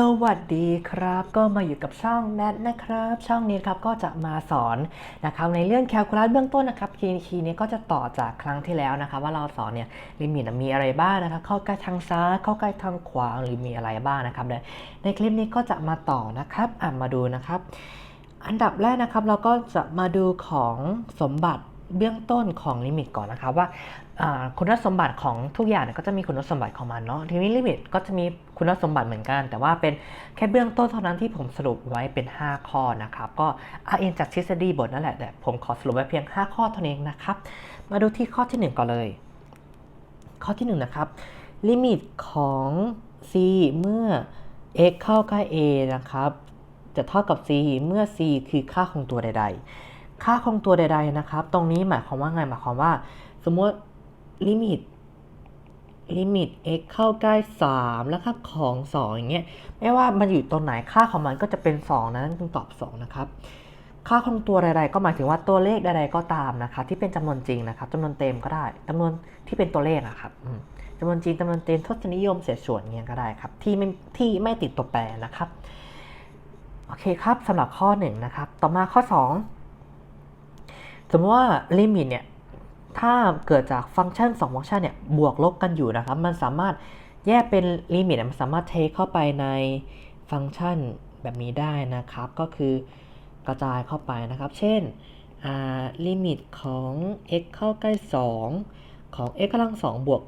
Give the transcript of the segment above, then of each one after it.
สวัสดีครับ ก็มาอยู่กับช่องแนทนะครับ ช่องนี้ครับก็จะมาสอนนะครับในเรื่องแคลคูลัสเบื้องต้นนะครับคีย์คีย์นี้ก็จะต่อจากครั้งที่แล้วนะครับว่าเราสอนเนี่ยลิมิตมีอะไรบ้างนะครับเข้าใกล้ทางซ้ายเข้าใกล้ทางขวาหรือมีอะไรบ้างนะครับในในคลิปนี้ก็จะมาต่อนะครับอะมาดูนะครับ อันดับแรกนะครับเราก็จะมาดูของสมบัติเบื้องต้นของลิมิตก่อนนะครับว่า คุณสมบัติของทุกอย่างก็จะมีคุณสมบัติของมันเนาะทีนี้ลิมิตก็จะมีคุณสมบัติเหมือนกัน แต่ว่าเป็นแค่เบื้องต้นเท่านั้นที่ผมสรุปไว้เป็น 5 ข้อนะครับก็อางอิงจากทฤษฎีบทนั่นแหละแต่ผมขอสรุปไว้เพียง 5 ข้อเท่านั้นเองนะครับ มาดูที่ข้อทีหนึ่1 ก่อนเลย ข้อที่ 1 นะครับ ลิมิตของ c เมื่อ x เข้าใกล้ a นะครับ จะเท่ากับ c เมื่อ c คือค่าคงตัวใด ๆ ค่าคงตัวใด ๆ นะครับ ตรงนี้หมายความว่าไงหมายความว่า สมมติ ลิมิตลิมิต x เข้าใกล้ 3 แล้วค่าของ 2 อย่างเงี้ยไม่ว่ามันอยู่ตรงไหนค่าของมันก็จะเป็น 2 นะนั่นจึงตอบ 2 นะครับ ค่าคงตัวใดๆ ก็หมายถึงว่าตัวเลขใดๆก็ตามนะครับที่เป็นจำนวนจริงนะครับจำนวนเต็มก็ได้จำนวนที่เป็นตัวเลขนะครับจำนวนจริงจำนวนเต็มทศนิยมเศษส่วนเงี้ยก็ได้ครับที่ไม่ที่ไม่ติดตัวแปรนะครับโอเคครับสำหรับข้อ 1 นะครับ ต่อมาข้อ 2 สมมติว่าลิมิตเนี่ย ถ้าเกิดจากฟังก์ชัน 2 ฟังก์ชันเนี่ยบวกลบกันอยู่นะครับ มันสามารถแยกเป็นลิมิตมันสามารถเทเข้าไปในฟังก์ชันแบบนี้ได้นะครับ ก็คือกระจายเข้าไปนะครับ เช่นลิมิตของ x เข้าใกล้ 2 ของ x กำลัง2บวก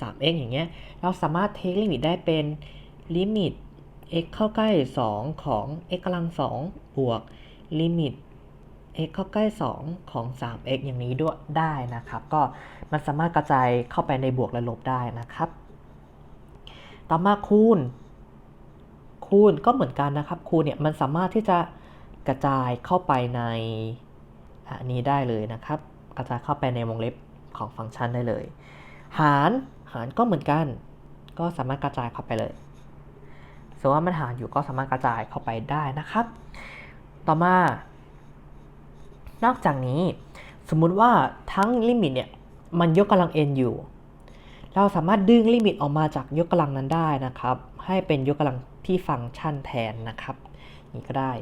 สาม x อย่างเงี้ย เราสามารถเทคลิมิตได้เป็นลิมิต x เข้าใกล้ 2 ของ x กำลัง2บวกลิมิต x เข้าใกล้ 2 ของ 3x อย่างนี้ด้วยได้นะครับ ก็มันสามารถกระจายเข้าไปในบวกและลบได้นะครับ ต่อมาคูณ คูณก็เหมือนกันนะครับ คูณเนี่ยมันสามารถที่จะกระจายเข้าไปในอันนี้ได้เลยนะครับ กระจายเข้าไปในวงเล็บของฟังก์ชันได้เลย หารหารก็เหมือนกัน ก็สามารถกระจายเข้าไปเลยสมมติว่ามันหารอยู่ก็สามารถกระจายเข้าไปได้นะครับ ต่อมา นอกจากนี้ สมมุติว่าทั้งลิมิตเนี่ยมันยกกำลัง n อยู่ เราสามารถดึงลิมิตออกมาจากยกกำลังนั้นได้นะครับ ให้เป็นยกกำลังที่ฟังก์ชันแทนนะครับ นี่ก็ได้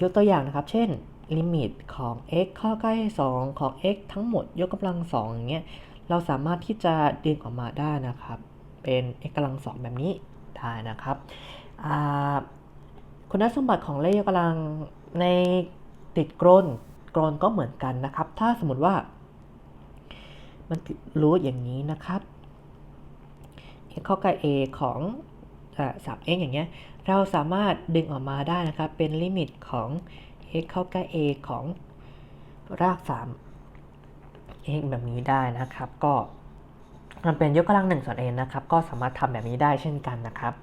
ยกตัวอย่างนะครับ เช่นลิมิตของ x เข้าใกล้ 2 ของ x ทั้งหมดยกกำลัง2อย่างเงี้ย เราสามารถที่จะดึงออกมาได้นะครับ เป็น x กำลัง2แบบนี้ได้นะครับ คุณสมบัติของเลขยกกำลังใน ติดกรนกรนก็เหมือนกันนะครับ ถ้าสมมติว่า มันรู้อย่างนี้นะครับ x เข้าใกล้ a ของสาม x อย่างเงี้ย เราสามารถดึงออกมาได้นะครับ เป็นลิมิตของ x เข้าใกล้ a ของรากสาม x แบบนี้ได้นะครับ ก็มันเป็นยกกำลัง1ส่วน n นะครับ ก็สามารถทำแบบนี้ได้เช่นกันนะครับ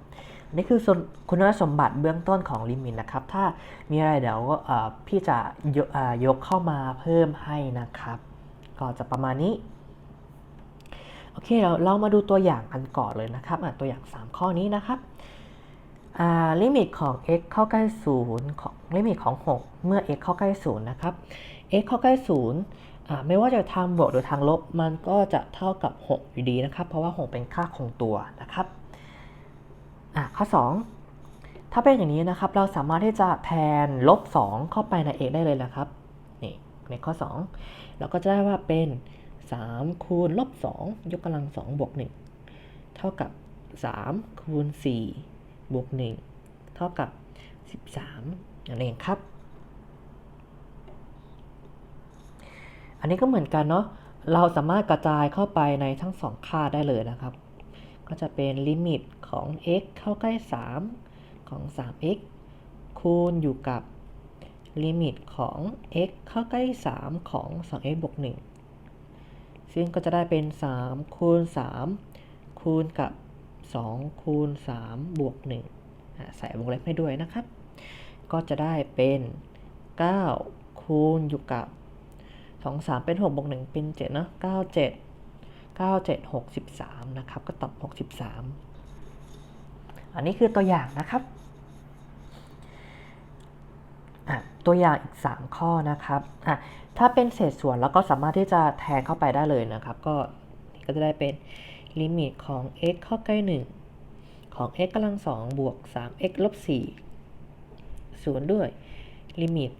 นี่คือคุณสมบัติเบื้องต้นของลิมิตนะครับ ถ้ามีอะไรเดี๋ยวพี่จะยกยกเข้ามาเพิ่มให้นะครับ ก็จะประมาณนี้ โอเคเราเรามาดูตัวอย่างกันก่อนเลยนะครับตัวอย่าง 3 ข้อนี้นะครับลิมิตของ x เข้าใกล้ 0 ของลิมิตของ 6 เมื่อ x เข้าใกล้ 0 นะครับ x เข้าใกล้ 0 ไม่ว่าจะทางบวกหรือทางลบ มันก็จะเท่ากับ 6 อยู่ดีนะครับ เพราะว่า 6 เป็นค่าคงตัวนะครับ่ะข้อ 2 ถ้าเป็นอย่างนี้นะครับ เราสามารถที่จะแทนลบ 2 เข้าไปใน x ได้เลยนะครับ นี่ในข้อ 2 เราก็จะได้ว่าเป็น 3 คูณลบ 2 ยกกำลัง 2 บวก 1 เท่ากับ 3 คูณ 4 บวก 1 เท่ากับ 13นั่นเองครับ อันนี้ก็เหมือนกันเนาะ เราสามารถกระจายเข้าไปในทั้งสองค่าได้เลยนะครับ ก็จะเป็นลิมิตของ x เข้าใกล้ 3 ของ 3x คูณอยู่กับลิมิตของ x เข้าใกล้ 3 ของ 2x บวก 1 ซึ่งก็จะได้เป็น 3 คูณ 3 คูณกับ 2 คูณ 3 บวก 1 ใส่วงเล็บให้ด้วยนะครับ ก็จะได้เป็น 9 คูณอยู่กับ 2 3 เป็น 6 บวก 1 เป็น 7 เนาะ9 7 9 7 63นะครับ ก็ตอบ 63 อันนี้คือตัวอย่างนะครับ ตัวอย่างอีก 3 ข้อนะครับ ถ้าเป็นเศษส่วนแล้วก็สามารถที่จะแทนเข้าไปได้เลยนะครับ ก็ก็จะได้เป็นลิมิตของ x เข้าใกล้1ขของ x กำลังสองบวก 3x ลบ4ส่วนด้วยลิมิต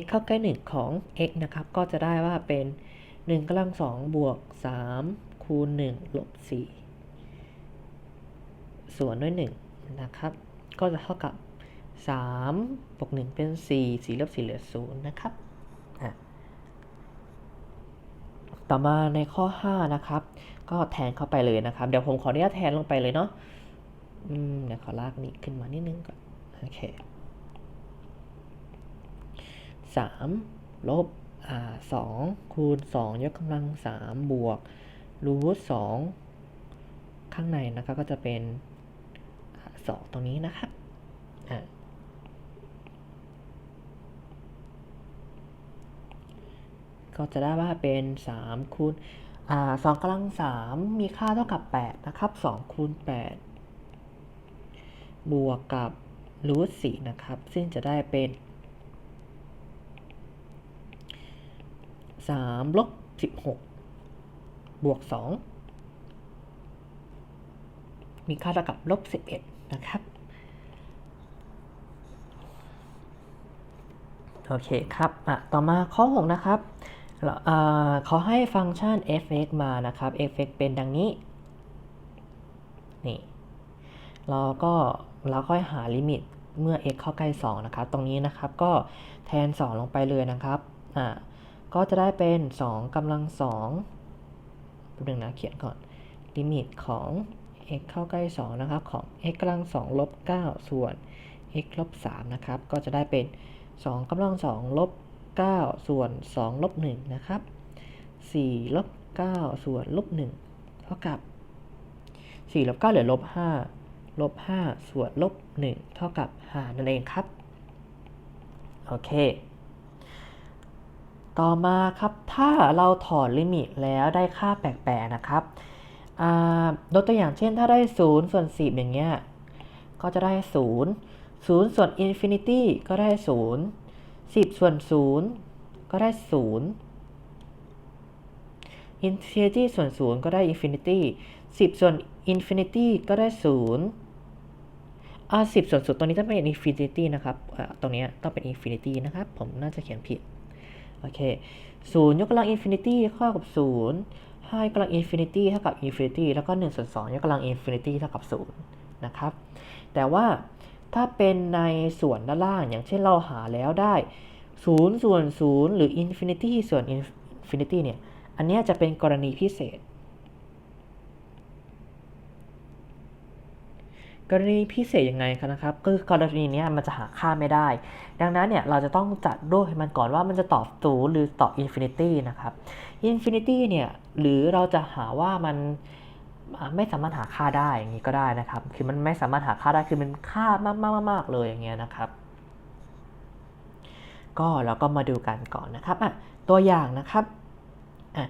x เข้าใกล้ 1 ของ x นะครับ ก็จะได้ว่าเป็น 1กำลังสองบวก 3 คูณ 1 ลบ 4 ส่วนด้วย 1 นะครับ ก็จะเท่ากับ 3 บวก 1 เป็น 4 4ลบ4เหลือ 0 นะครับ ต่อมาในข้อ 5 นะครับ ก็แทนเข้าไปเลยนะครับ เดี๋ยวผมขออนุญาตแทนลงไปเลยเนาะอืมเดี๋ยวขอลากนี้ขึ้นมานิดนึงก่อน โอเคสามลบ สองคูณสองยกกำลังสามบวกรูทสองข้างในนะครับก็จะเป็นสองตรงนี้นะครับก็จะได้ว่าเป็นสามคูณอสองกำลังสามมีค่าเท่ากับแปดนะครับสองคูณแปดบวกกับรูทสี่นะครับ ซึ่งจะได้เป็น 3ลบ16 บวก 2 มีค่าเท่ากับลบ11 นะครับ โอเคครับ อะ ต่อมาข้อ 6 นะครับเขาให้ฟังก์ชัน f(x) มานะครับ f(x) เป็นดังนี้ นี่ เราก็เราค่อยหาลิมิตเมื่อ x เข้าใกล้ 2 นะครับ ตรงนี้นะครับก็แทน 2 ลงไปเลยนะครับ อ่า ก็จะได้เป็น 2กำลัง2ตัวหนึ่งนะเขียนก่อนลิมิตของ x เข้าใกล้ 2 นะครับ ของ x กำลัง2ลบ9ส่วน x ลบ3นะครับ ก็จะได้เป็น 2กำลัง2ลบ9ส่วน2ลบ1นะครับ4ลบ9ส่วนลบ1เท่ากับ4ลบ9เหลือลบ5ลบ5ส่วนลบ1เท่ากับ5นั่นเองครับ โอเค ต่อมาครับถ้าเราถอดลิมิตแล้วได้ค่าแปลกๆนะครับยกตัวอย่างเช่นถ้าได้ 0 ส่วน 10 อย่างเงี้ยก็จะได้ 0 0 ส่วน infinity ก็ได้ 0 10 ส่วน 0 ก็ได้ 0 infinity ส่วน 0 ก็ได้ infinity 10 ส่วน infinity ก็ได้ 0 อ่า10 ส่วน 0 ตรงนี้ต้องเป็น infinity นะครับตรงนี้ต้องเป็น infinity นะครับ ผมน่าจะเขียนผิด โอเคศูนย์ยกกำลังอินฟินิตี้เท่ากับศูนย์ห้ายกกำลังอินฟินิตี้เท่ากับอินฟินิตี้แล้วก็1ส่วน2ยกกำลังอินฟินิตี้เท่ากับ0นะครับ แต่ว่าถ้าเป็นในส่วนด้านล่าง อย่างเช่นเราหาแล้วได้0ส่วน0หรืออินฟินิตี้ส่วนอินฟินิตี้เนี่ย อันนี้จะเป็นกรณีพิเศษ กรณีพิเศษยังไงคะนะครับก็คือกรณีนี้มันจะหาค่าไม่ได้ ดังนั้นเนี่ยเราจะต้องจัดรูปให้มันก่อนว่ามันจะตอบศูนย์หรือตอบอินฟินิตี้นะครับอินฟินิตี้เนี่ยหรือเราจะหาว่ามันไม่สามารถหาค่าได้อย่างนี้ก็ได้นะครับ คือมันไม่สามารถหาค่าได้คือมันค่ามากมากมากเลยอย่างเงี้ยนะครับ ก็เราก็มาดูกันก่อนนะครับอะตัวอย่างนะครับอะ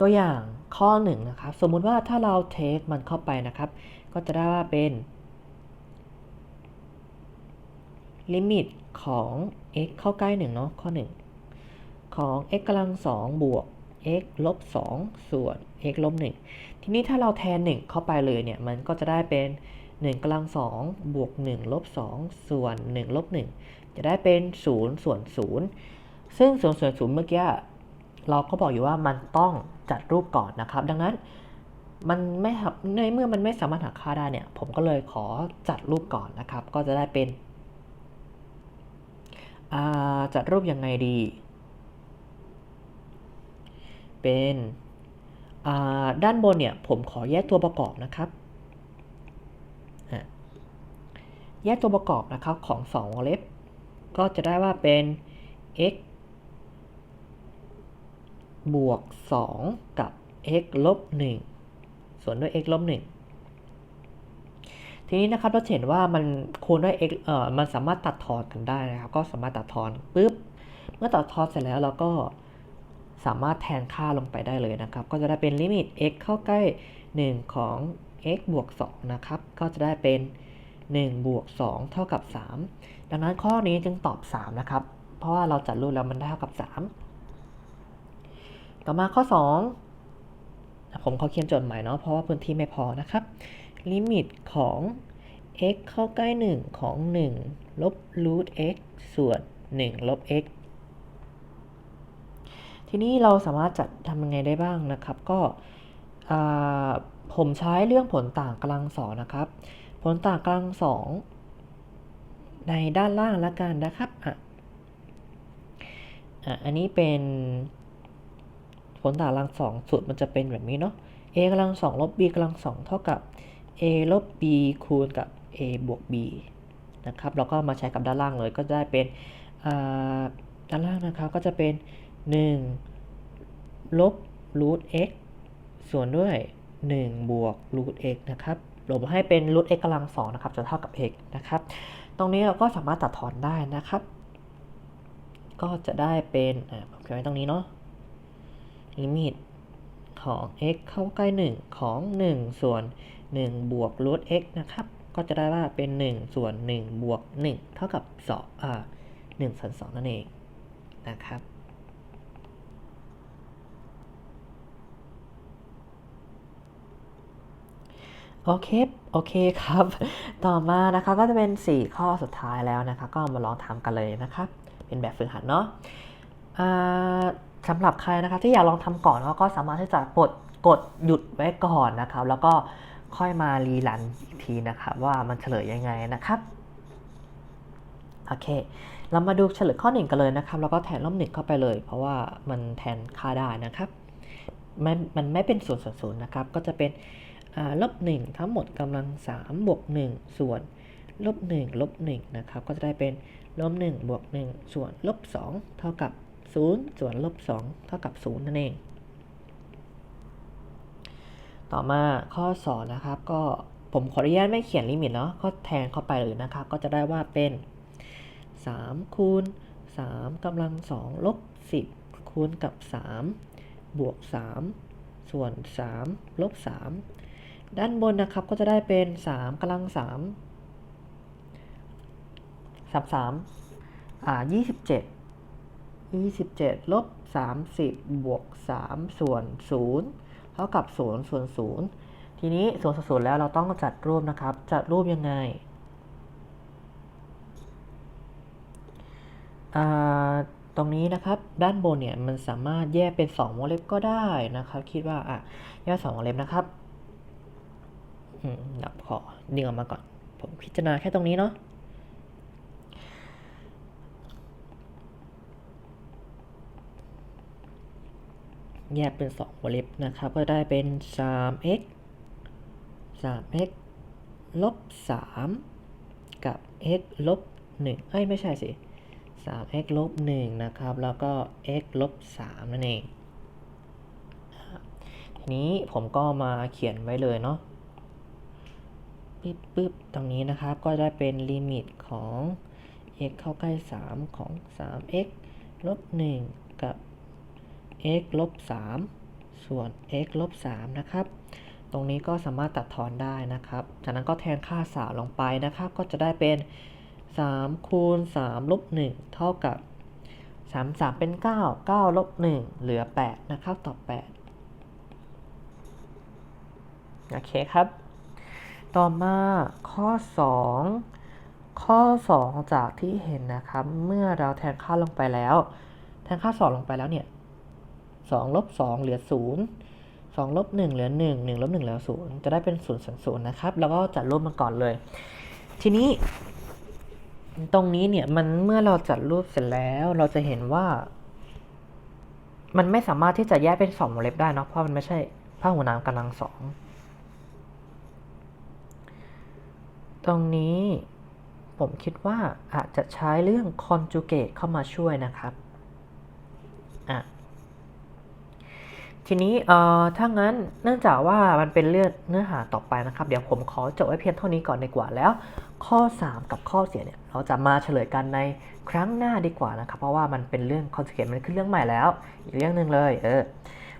ตัวอย่างข้อ1นนะครับสมมุติว่าถ้าเราเทคมันเข้าไปนะครับ ก็จะได้ว่าเป็น ลิมิตของ x เข้าใกล้1เนาะข้อ 1 ของ x กำลัง2บวก x ลบ2ส่วน x ลบ1ทีนี้ถ้าเราแทน 1 เข้าไปเลยเนี่ย มันก็จะได้เป็น 1กำลัง2บวก1ลบ2ส่วน1ลบ1จะได้เป็น 0 ส่วน 0 ซึ่ง 0 ส่วน 0 เมื่อกี้เราก็บอกอยู่ว่ามันต้องจัดรูปก่อนนะครับ ดังนั้นมันไม่ในเมื่อมันไม่สามารถหาค่าได้เนี่ย ผมก็เลยขอจัดรูปก่อนนะครับ ก็จะได้เป็น จัดรูปยังไงดี เป็นด้านบนเนี่ยผมขอแยกตัวประกอบนะครับแยกตัวประกอบนะครับของ2วงเล็บ ก็จะได้ว่าเป็น x บวก 2 กับ x ลบ1ส่วนด้วย x ลบ1 ทีนี้นะครับเราเห็นว่ามันคูณด้วย x เอ่อมันสามารถตัดทอนกันได้นะครับ ก็สามารถตัดทอนปุ๊บเมื่อตัดทอนเสร็จแล้วเราก็สามารถแทนค่าลงไปได้เลยนะครับ ก็จะได้เป็นลิมิต x เข้าใกล้ 1 ของ x บวก 2 นะครับ ก็จะได้เป็น 1 บวก 2 เท่ากับ 3 ดังนั้นข้อนี้จึงตอบ 3 นะครับ เพราะว่าเราจัดรูปแล้วมันได้เท่ากับ 3 ต่อมาข้อ 2 ผมขอเขียนจทย์ใหม่เนาะ เพราะว่าพื้นที่ไม่พอนะครับ ลิมิตของ x เข้าใกล้ 1 ของ 1 ลบ root x ส่วน 1 ลบ x ทีนี้เราสามารถจัดทำยังไงได้บ้างนะครับ ก็ผมใช้เรื่องผลต่างกำลังสองนะครับ ผลต่างกำลังสองในด้านล่างละกันนะครับอะอันนี้เป็นผลต่างกำลังสองสูตรมันจะเป็นแบบนี้เนาะ a กำลังสองลบ b กำลังสองเท่ากับ a ลบ b คูณกับ a บวก b นะครับแล้วก็มาใช้กับด้านล่างเลยก็จะได้เป็นด้านล่างนะครับก็จะเป็น 1 ลบ root x ส่วนด้วย 1 บวก root x นะครับลบให้เป็น root x กำลังสองนะครับจะเท่ากับ x นะครับ ตรงนี้เราก็สามารถตัดถอนได้นะครับ ก็จะได้เป็นอ่าผมเขียนไว้ตรงนี้เนาะลิมิตของ x เข้าใกล้ 1 ของ 1 ส่วน 1 บวก root x นะครับ ก็จะได้ว่าเป็น 1 ส่วน 1 บวก 1 เท่ากับ2อ่า1ส่วน2นั่นเองนะครับโอเค โอเคครับ ต่อมานะคะก็จะเป็น 4 ข้อสุดท้ายแล้วนะคะ ก็มาลองทำกันเลยนะครับ เป็นแบบฝึกหัดเนาะสำหรับใครนะคะที่อยากลองทำก่อนก็สามารถที่จะกดกดหยุดไว้ก่อนนะครับ แล้วก็ ค่อยมารีรันอีกทีนะครับว่ามันเฉลยยังไงนะครับโอเค เรามาดูเฉลยข้อหนึ่งกันเลยนะครับ แล้วก็แทนลบหนึ่งเข้าไปเลย เพราะว่ามันแทนค่าได้นะครับมันมันไม่เป็นส่วนส่วนศูนย์นะครับ ก็จะเป็นลบหนึ่งทั้งหมดกำลังสามบวกหนึ่งส่วนลบหนึ่งลบหนึ่งนะครับ ก็จะได้เป็นลบหนึ่งบวกหนึ่งส่วนลบสองเท่ากับศูนย์ส่วนลบสองเท่ากับศูนย์นั่นเอง ต่อมาข้อสอนนะครับก็ผมขออนุญาตไม่เขียนลิมิตเนาะก็แทนเข้าไปเลยนะครับ ก็จะได้ว่าเป็น3คูณ3กำลัง2ลบ10คูณกับ 3 บวก 3 ส่วน3ลบ3ด้านบนนะครับก็จะได้เป็น 3กำลัง3 33อ่า27 27ลบ30บวก3ส่วน0 ท่ากับ0ส่วน0ทีนี้0ส่วน0แล้วเราต้องจัดรูปนะครับ จัดรูปยังไงตรงนี้นะครับด้านบนเนี่ยมันสามารถแยกเป็น2วงเล็บก็ได้นะครับ คิดว่าอะแยกสองวงเล็บนะครับอืมเดี๋ยวขอดึงออกมาก่อน ผมพิจารณาแค่ตรงนี้เนาะ แยกเป็น 2 วงเล็บนะครับ ก็ได้เป็น 3x 3x ลบ 3 กับ x ลบ 1 เอ้ย ไม่ใช่สิ 3x ลบ 1 นะครับ แล้วก็ x ลบ 3 นั่นเอง ทีนี้ผมก็มาเขียนไว้เลยเนาะปึ๊บปึ๊บตรงนี้นะครับ ก็ได้เป็นลิมิตของ x เข้าใกล้ 3 ของ 3x ลบ 1 กับ x ลบ3ส่วน x ลบ3นะครับ ตรงนี้ก็สามารถตัดทอนได้นะครับ จากนั้นก็แทนค่า 3 ลงไปนะครับ ก็จะได้เป็น 3 คูณ 3 ลบ 1 เท่ากับ 3 3 เป็น 9 9 ลบ 1 เหลือ 8 นะครับ ตอบ 8 โอเคครับ ต่อมาข้อ 2ข้อ 2 จากที่เห็นนะครับ เมื่อเราแทนค่าลงไปแล้ว แทนค่า 2 ลงไปแล้วเนี่ย 2ลบ2เหลือ 0 2ลบ1เหลือ 1 1ลบ1เหลือ 0 จะได้เป็น 0 0 0 นะครับ แล้วก็จัดรูปมาก่อนเลย ทีนี้ ตรงนี้เนี่ยมันเมื่อเราจัดรูปเสร็จแล้วเราจะเห็นว่า มันไม่สามารถที่จะแยกเป็นสองวงเล็บได้เนาะเพราะมันไม่ใช่ผ้าหัวน้ำกำลังสองตรงนี้ผมคิดว่าอาจจะใช้เรื่อง conjugate เข้ามาช่วยนะครับอะ ทีนี้เอ่อถ้างั้นเนื่องจากว่ามันเป็นเรื่องเนื้อหาต่อไปนะครับ เดี๋ยวผมขอจบไว้เพียงเท่านี้ก่อนดีกว่าแล้ว ข้อ 3 กับข้อเสียเนี่ยเราจะมาเฉลยกันในครั้งหน้าดีกว่านะครับ เพราะว่ามันเป็นเรื่อง conjugate มันคือเรื่องใหม่แล้ว อีกเรื่องหนึ่งเลยเออ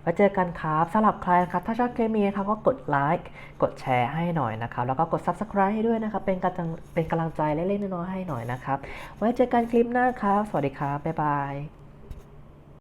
ไว้เจอกันครับสำหรับใครนะครับ ถ้าชอบคลิปนี้นะครับก็กดไลค์กดแชร์ให้หน่อยนะครับ แล้วก็กด subscribe ให้ด้วยนะครับ เป็นกำลังเป็นกำลังใจเล็กๆน้อยๆให้หน่อยนะครับ ไว้เจอกันคลิปหน้าครับ สวัสดีครับบ๊ายบาย